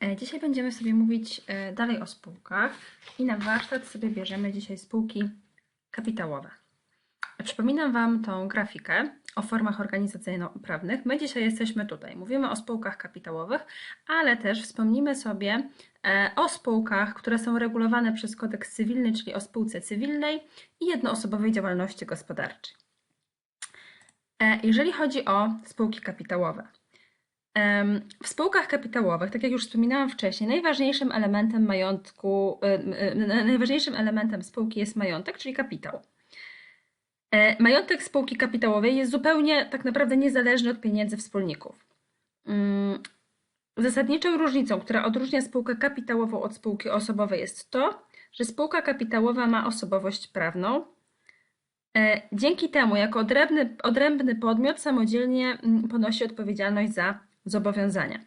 E, Dzisiaj będziemy sobie mówić e, dalej o spółkach i na warsztat sobie bierzemy dzisiaj spółki kapitałowe. Przypominam Wam tą grafikę o formach organizacyjno-prawnych. My dzisiaj jesteśmy tutaj. Mówimy o spółkach kapitałowych, ale też wspomnimy sobie e, o spółkach, które są regulowane przez kodeks cywilny, czyli o spółce cywilnej i jednoosobowej działalności gospodarczej. E, Jeżeli chodzi o spółki kapitałowe, W spółkach kapitałowych, tak jak już wspominałam wcześniej, najważniejszym elementem majątku, najważniejszym elementem spółki jest majątek, czyli kapitał. E, Majątek spółki kapitałowej jest zupełnie tak naprawdę niezależny od pieniędzy wspólników. Mm, Zasadniczą różnicą, która odróżnia spółkę kapitałową od spółki osobowej jest to, że spółka kapitałowa ma osobowość prawną. E, Dzięki temu, jako odrębny, odrębny podmiot, samodzielnie mm, ponosi odpowiedzialność za zobowiązania.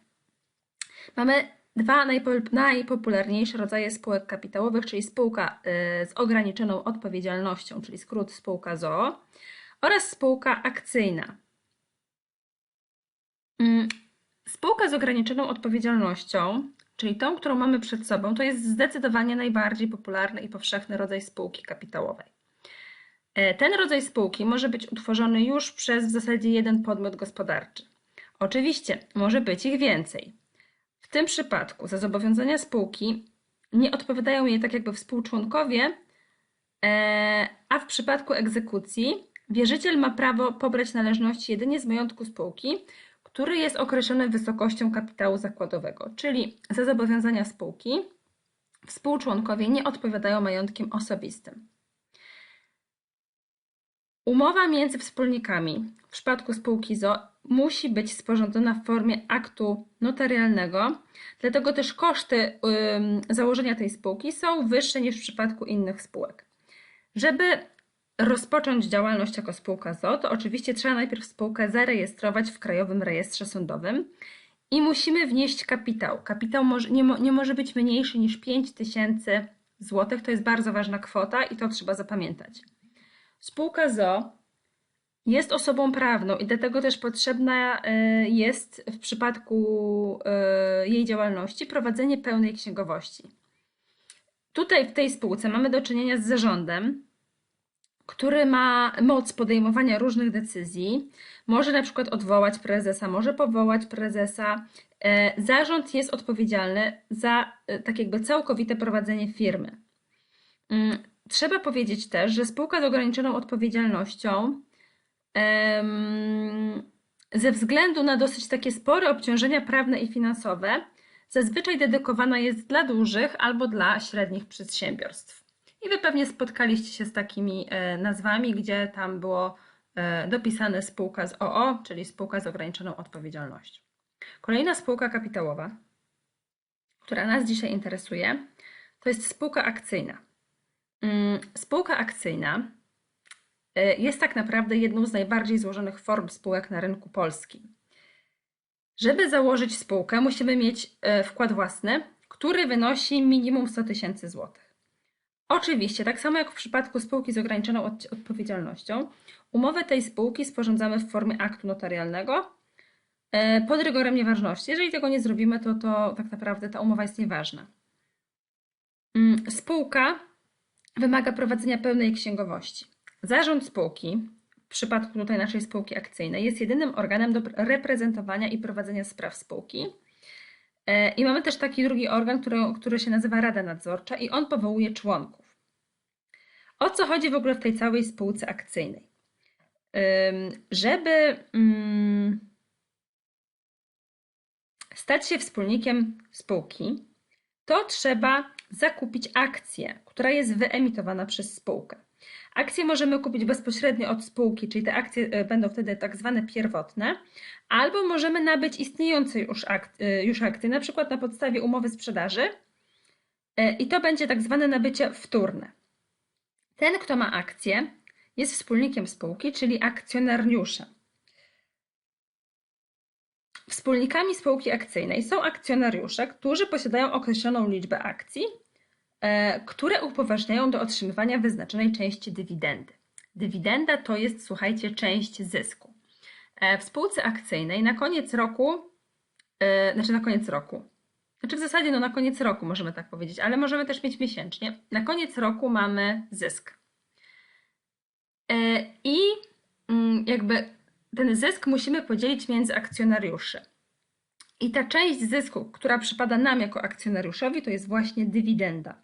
Mamy dwa najpo- najpopularniejsze rodzaje spółek kapitałowych, czyli spółka y, z ograniczoną odpowiedzialnością, czyli skrót spółka ZOO, oraz spółka akcyjna. Mm, Spółka z ograniczoną odpowiedzialnością, czyli tą, którą mamy przed sobą, to jest zdecydowanie najbardziej popularny i powszechny rodzaj spółki kapitałowej. E, Ten rodzaj spółki może być utworzony już przez w zasadzie jeden podmiot gospodarczy. Oczywiście, może być ich więcej. W tym przypadku za zobowiązania spółki nie odpowiadają jej tak jakby współczłonkowie, e, a w przypadku egzekucji wierzyciel ma prawo pobrać należności jedynie z majątku spółki, który jest określony wysokością kapitału zakładowego, czyli za zobowiązania spółki współczłonkowie nie odpowiadają majątkiem osobistym. Umowa między wspólnikami w przypadku spółki ZO musi być sporządzona w formie aktu notarialnego, dlatego też koszty założenia tej spółki są wyższe niż w przypadku innych spółek. Żeby rozpocząć działalność jako spółka ZO, to oczywiście trzeba najpierw spółkę zarejestrować w Krajowym Rejestrze Sądowym i musimy wnieść kapitał. Kapitał nie, mo, nie może być mniejszy niż 5 tysięcy złotych. To jest bardzo ważna kwota i to trzeba zapamiętać. Spółka ZO jest osobą prawną i dlatego też potrzebna y, jest w przypadku y, jej działalności prowadzenie pełnej księgowości. Tutaj w tej spółce mamy do czynienia z zarządem, który ma moc podejmowania różnych decyzji. Może na przykład odwołać prezesa, może powołać prezesa. E, Zarząd jest odpowiedzialny za e, tak jakby całkowite prowadzenie firmy. Trzeba powiedzieć też, że spółka z ograniczoną odpowiedzialnością ze względu na dosyć takie spore obciążenia prawne i finansowe zazwyczaj dedykowana jest dla dużych albo dla średnich przedsiębiorstw. I Wy pewnie spotkaliście się z takimi e, nazwami, gdzie tam było e, dopisane spółka z OO, czyli spółka z ograniczoną odpowiedzialnością. Kolejna spółka kapitałowa, która nas dzisiaj interesuje, to jest spółka akcyjna. Mm, Spółka akcyjna y, jest tak naprawdę jedną z najbardziej złożonych form spółek na rynku polskim. Żeby założyć spółkę, musimy mieć y, wkład własny, który wynosi minimum 100 tysięcy złotych. Oczywiście, tak samo jak w przypadku spółki z ograniczoną od- odpowiedzialnością, umowę tej spółki sporządzamy w formie aktu notarialnego y, pod rygorem nieważności. Jeżeli tego nie zrobimy, to, to tak naprawdę ta umowa jest nieważna. Mm, Spółka wymaga prowadzenia pełnej księgowości. Zarząd spółki, w przypadku tutaj naszej spółki akcyjnej, jest jedynym organem do reprezentowania i prowadzenia spraw spółki. E, I mamy też taki drugi organ, który, który się nazywa Rada Nadzorcza i on powołuje członków. O co chodzi w ogóle w tej całej spółce akcyjnej? Żeby mm, stać się wspólnikiem spółki, to trzeba zakupić akcję, która jest wyemitowana przez spółkę. Akcje możemy kupić bezpośrednio od spółki, czyli te akcje e, będą wtedy tak zwane pierwotne, albo możemy nabyć istniejące już, ak e, już akcje, na przykład na podstawie umowy sprzedaży e, i to będzie tak zwane nabycie wtórne. Ten, kto ma akcję, jest wspólnikiem spółki, czyli akcjonariuszem. Wspólnikami spółki akcyjnej są akcjonariusze, którzy posiadają określoną liczbę akcji, e, które upoważniają do otrzymywania wyznaczonej części dywidendy. Dywidenda to jest, słuchajcie, część zysku. E, W spółce akcyjnej na koniec roku, e, znaczy na koniec roku, Znaczy w zasadzie no na koniec roku możemy tak powiedzieć, ale możemy też mieć miesięcznie. Na koniec roku mamy zysk. I mm, jakby ten zysk musimy podzielić między akcjonariuszy. I ta część zysku, która przypada nam jako akcjonariuszowi, to jest właśnie dywidenda.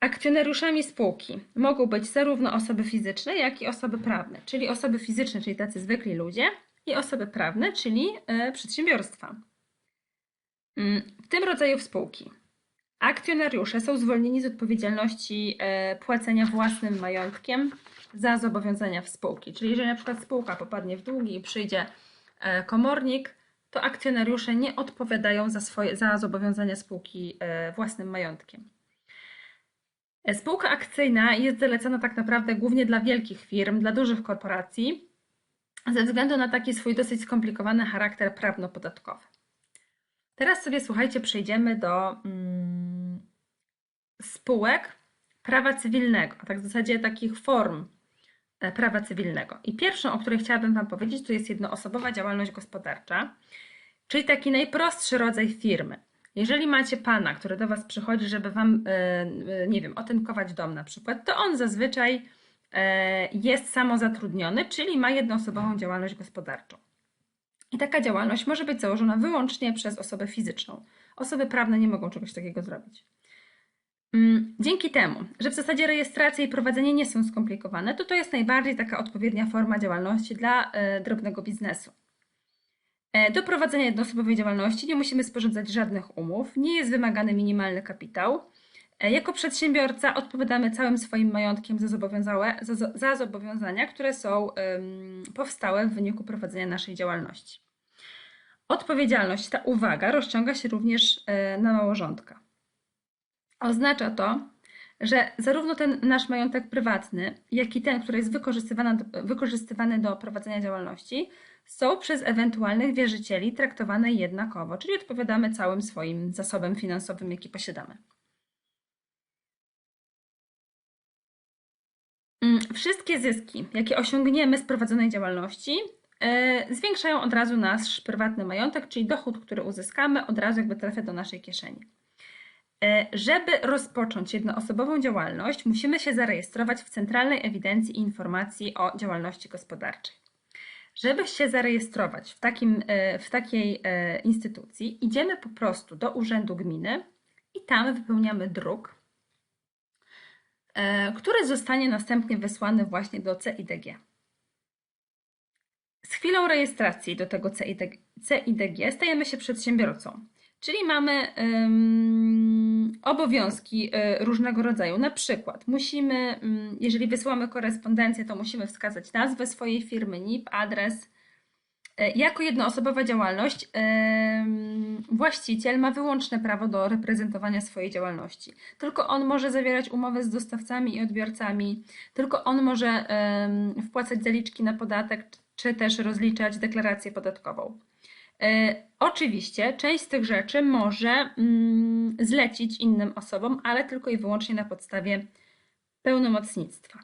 Akcjonariuszami spółki mogą być zarówno osoby fizyczne, jak i osoby prawne, czyli osoby fizyczne, czyli tacy zwykli ludzie, i osoby prawne, czyli e, przedsiębiorstwa. Mm, w tym rodzaju spółki akcjonariusze są zwolnieni z odpowiedzialności e, płacenia własnym majątkiem za zobowiązania w spółki. Czyli jeżeli na przykład spółka popadnie w długi i przyjdzie e, komornik, to akcjonariusze nie odpowiadają za, swoje, za zobowiązania spółki własnym majątkiem. Spółka akcyjna jest zalecana tak naprawdę głównie dla wielkich firm, dla dużych korporacji, ze względu na taki swój dosyć skomplikowany charakter prawno-podatkowy. Teraz sobie, słuchajcie, przejdziemy do mm, spółek prawa cywilnego, a tak w zasadzie takich form e, prawa cywilnego. I pierwszą, o której chciałabym Wam powiedzieć, to jest jednoosobowa działalność gospodarcza, czyli taki najprostszy rodzaj firmy. Jeżeli macie pana, który do Was przychodzi, żeby Wam, e, e, nie wiem, otynkować dom na przykład, to on zazwyczaj e, jest samozatrudniony, czyli ma jednoosobową działalność gospodarczą. I taka działalność może być założona wyłącznie przez osobę fizyczną. Osoby prawne nie mogą czegoś takiego zrobić. Mm, dzięki temu, że w zasadzie rejestracja i prowadzenie nie są skomplikowane, to to jest najbardziej taka odpowiednia forma działalności dla drobnego biznesu. E, do prowadzenia jednoosobowej działalności nie musimy sporządzać żadnych umów, nie jest wymagany minimalny kapitał. E, jako przedsiębiorca odpowiadamy całym swoim majątkiem za, za, za zobowiązania, które są um, powstałe w wyniku prowadzenia naszej działalności. Odpowiedzialność, ta uwaga, rozciąga się również e, na małżonka. Oznacza to, że zarówno ten nasz majątek prywatny, jak i ten, który jest wykorzystywany, wykorzystywany do prowadzenia działalności, są przez ewentualnych wierzycieli traktowane jednakowo, czyli odpowiadamy całym swoim zasobem finansowym, jaki posiadamy. Mm, wszystkie zyski, jakie osiągniemy z prowadzonej działalności, yy, zwiększają od razu nasz prywatny majątek, czyli dochód, który uzyskamy, od razu jakby trafia do naszej kieszeni. Yy, żeby rozpocząć jednoosobową działalność, musimy się zarejestrować w Centralnej Ewidencji Informacji o Działalności Gospodarczej. Żeby się zarejestrować w, takim, e, w takiej e, instytucji, idziemy po prostu do urzędu gminy i tam wypełniamy druk, e, który zostanie następnie wysłany właśnie do CIDG. Z chwilą rejestracji do tego CIDG, stajemy się przedsiębiorcą. Czyli mamy um, obowiązki y, różnego rodzaju. Na przykład musimy, um, jeżeli wysyłamy korespondencję, to musimy wskazać nazwę swojej firmy, NIP, adres. Y, jako jednoosobowa działalność właściciel ma wyłączne prawo do reprezentowania swojej działalności. Tylko on może zawierać umowy z dostawcami i odbiorcami, tylko on może wpłacać zaliczki na podatek, czy też rozliczać deklarację podatkową. E, oczywiście część z tych rzeczy może mm, zlecić innym osobom, ale tylko i wyłącznie na podstawie pełnomocnictwa.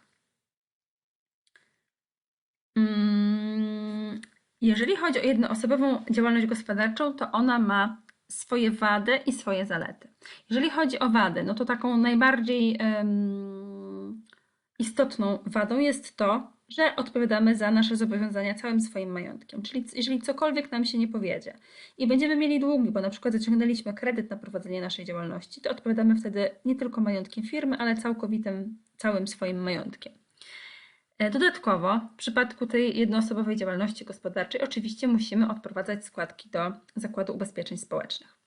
Mm, jeżeli chodzi o jednoosobową działalność gospodarczą, to ona ma swoje wady i swoje zalety. Jeżeli chodzi o wady, no to taką najbardziej um, istotną wadą jest to, że odpowiadamy za nasze zobowiązania całym swoim majątkiem. Czyli jeżeli cokolwiek nam się nie powiedzie i będziemy mieli długi, bo na przykład zaciągnęliśmy kredyt na prowadzenie naszej działalności, to odpowiadamy wtedy nie tylko majątkiem firmy, ale całkowitym całym swoim majątkiem. E, dodatkowo, w przypadku tej jednoosobowej działalności gospodarczej, oczywiście musimy odprowadzać składki do Zakładu Ubezpieczeń Społecznych.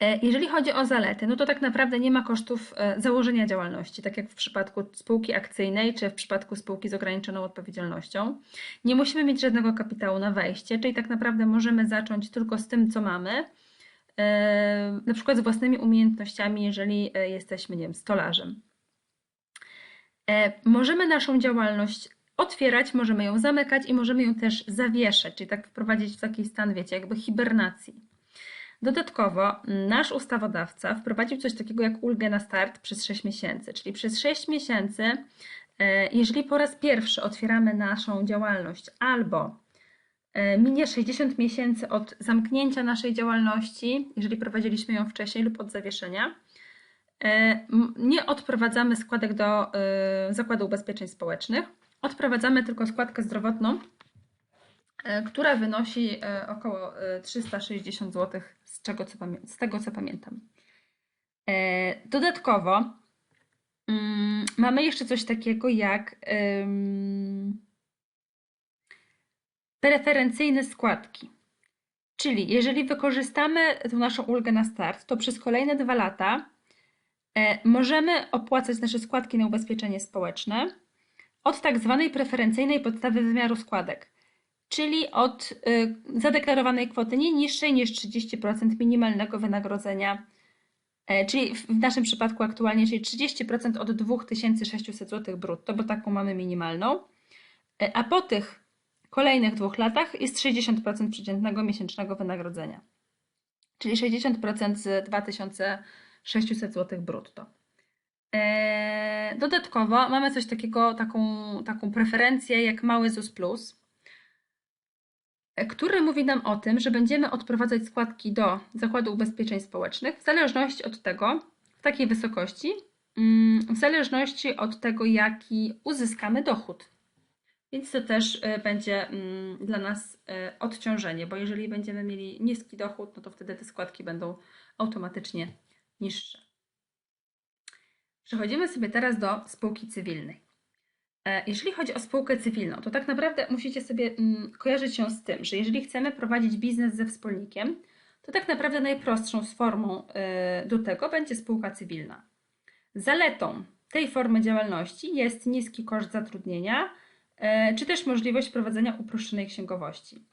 E, jeżeli chodzi o zalety, no to tak naprawdę nie ma kosztów e, założenia działalności, tak jak w przypadku spółki akcyjnej czy w przypadku spółki z ograniczoną odpowiedzialnością. Nie musimy mieć żadnego kapitału na wejście, czyli tak naprawdę możemy zacząć tylko z tym, co mamy, e, na przykład z własnymi umiejętnościami, jeżeli jesteśmy, nie wiem, stolarzem. Możemy naszą działalność otwierać, możemy ją zamykać i możemy ją też zawieszać, czyli tak wprowadzić w taki stan, wiecie, jakby hibernacji. Dodatkowo nasz ustawodawca wprowadził coś takiego jak ulgę na start przez 6 miesięcy, czyli przez 6 miesięcy, e, jeżeli po raz pierwszy otwieramy naszą działalność albo e, minie 60 miesięcy od zamknięcia naszej działalności, jeżeli prowadziliśmy ją wcześniej lub od zawieszenia, e, nie odprowadzamy składek do Zakładu Ubezpieczeń Społecznych. Odprowadzamy tylko składkę zdrowotną, która wynosi e, około e, 360 zł, z, czego, co z tego co pamiętam. E, Dodatkowo mm, mamy jeszcze coś takiego jak preferencyjne składki. Czyli jeżeli wykorzystamy tę naszą ulgę na start, to przez kolejne dwa lata e, możemy opłacać nasze składki na ubezpieczenie społeczne od tak zwanej preferencyjnej podstawy wymiaru składek, czyli od y, zadeklarowanej kwoty nie niższej niż 30% minimalnego wynagrodzenia, e, czyli w naszym przypadku aktualnie, czyli 30% od 2600 zł brutto, bo taką mamy minimalną, E, a po tych kolejnych dwóch latach jest 60% przeciętnego miesięcznego wynagrodzenia, czyli 60% z 2600 zł brutto. E, Dodatkowo mamy coś takiego, taką, taką preferencję jak mały ZUS Plus, który mówi nam o tym, że będziemy odprowadzać składki do Zakładu Ubezpieczeń Społecznych w zależności od tego, w takiej wysokości, mm, w zależności od tego, jaki uzyskamy dochód. Więc to też e, będzie mm, dla nas e, odciążenie, bo jeżeli będziemy mieli niski dochód, no to wtedy te składki będą automatycznie niższe. Przechodzimy sobie teraz do spółki cywilnej. E, Jeżeli chodzi o spółkę cywilną, to tak naprawdę musicie sobie mm, kojarzyć ją z tym, że jeżeli chcemy prowadzić biznes ze wspólnikiem, to tak naprawdę najprostszą formą e, do tego będzie spółka cywilna. Zaletą tej formy działalności jest niski koszt zatrudnienia, e, czy też możliwość prowadzenia uproszczonej księgowości.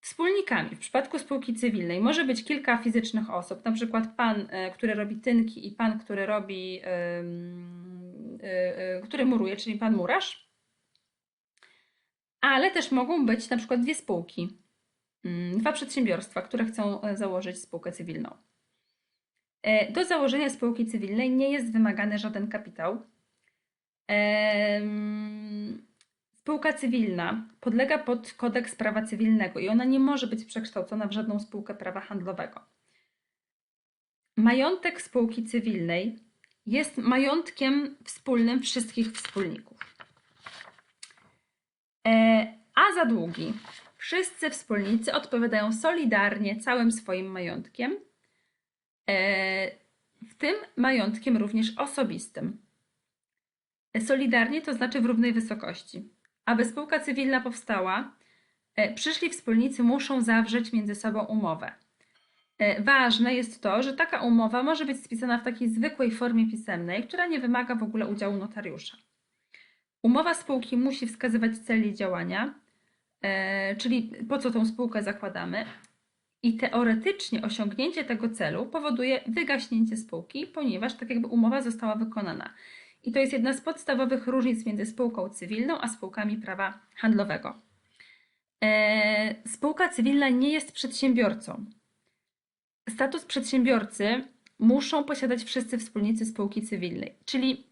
Wspólnikami w przypadku spółki cywilnej może być kilka fizycznych osób, na przykład pan, który robi tynki i pan, który robi, ym, y, y, który muruje, czyli pan murarz. Ale też mogą być na przykład dwie spółki, mm, dwa przedsiębiorstwa, które chcą e, założyć spółkę cywilną. E, Do założenia spółki cywilnej nie jest wymagany żaden kapitał. Spółka cywilna podlega pod kodeks prawa cywilnego i ona nie może być przekształcona w żadną spółkę prawa handlowego. Majątek spółki cywilnej jest majątkiem wspólnym wszystkich wspólników. E, A za długi wszyscy wspólnicy odpowiadają solidarnie całym swoim majątkiem, e, w tym majątkiem również osobistym. Solidarnie to znaczy w równej wysokości. Aby spółka cywilna powstała, e, przyszli wspólnicy muszą zawrzeć między sobą umowę. E, Ważne jest to, że taka umowa może być spisana w takiej zwykłej formie pisemnej, która nie wymaga w ogóle udziału notariusza. Umowa spółki musi wskazywać cel jej działania, e, czyli po co tą spółkę zakładamy, i teoretycznie osiągnięcie tego celu powoduje wygaśnięcie spółki, ponieważ tak jakby umowa została wykonana. I to jest jedna z podstawowych różnic między spółką cywilną a spółkami prawa handlowego. E, Spółka cywilna nie jest przedsiębiorcą. Status przedsiębiorcy muszą posiadać wszyscy wspólnicy spółki cywilnej. Czyli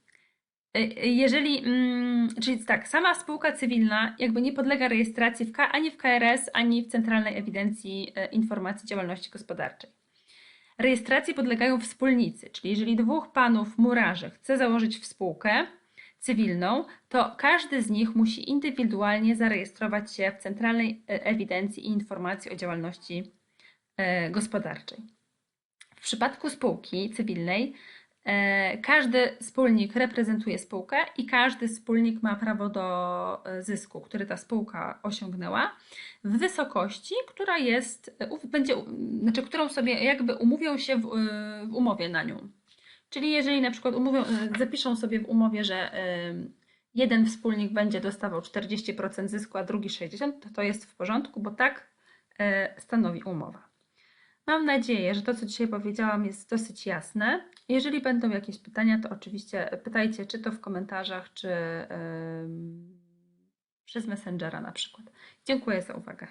e, jeżeli, mm, czyli tak, sama spółka cywilna jakby nie podlega rejestracji w K, ani w KRS, ani w Centralnej Ewidencji e, Informacji Działalności Gospodarczej. Rejestracji podlegają wspólnicy, czyli jeżeli dwóch panów murarzy chce założyć spółkę cywilną, to każdy z nich musi indywidualnie zarejestrować się w Centralnej e, Ewidencji i Informacji o Działalności e, Gospodarczej. W przypadku spółki cywilnej e, każdy wspólnik reprezentuje spółkę i każdy wspólnik ma prawo do e, zysku, który ta spółka osiągnęła w wysokości, która jest, e, będzie, znaczy, którą sobie jakby umówią się w, e, w umowie na nią. Czyli jeżeli na przykład umówią, e, zapiszą sobie w umowie, że e, jeden wspólnik będzie dostawał 40% zysku, a drugi 60%, to to jest w porządku, bo tak e, stanowi umowa. Mam nadzieję, że to, co dzisiaj powiedziałam, jest dosyć jasne. Jeżeli będą jakieś pytania, to oczywiście pytajcie, czy to w komentarzach, czy em, przez Messengera na przykład. Dziękuję za uwagę.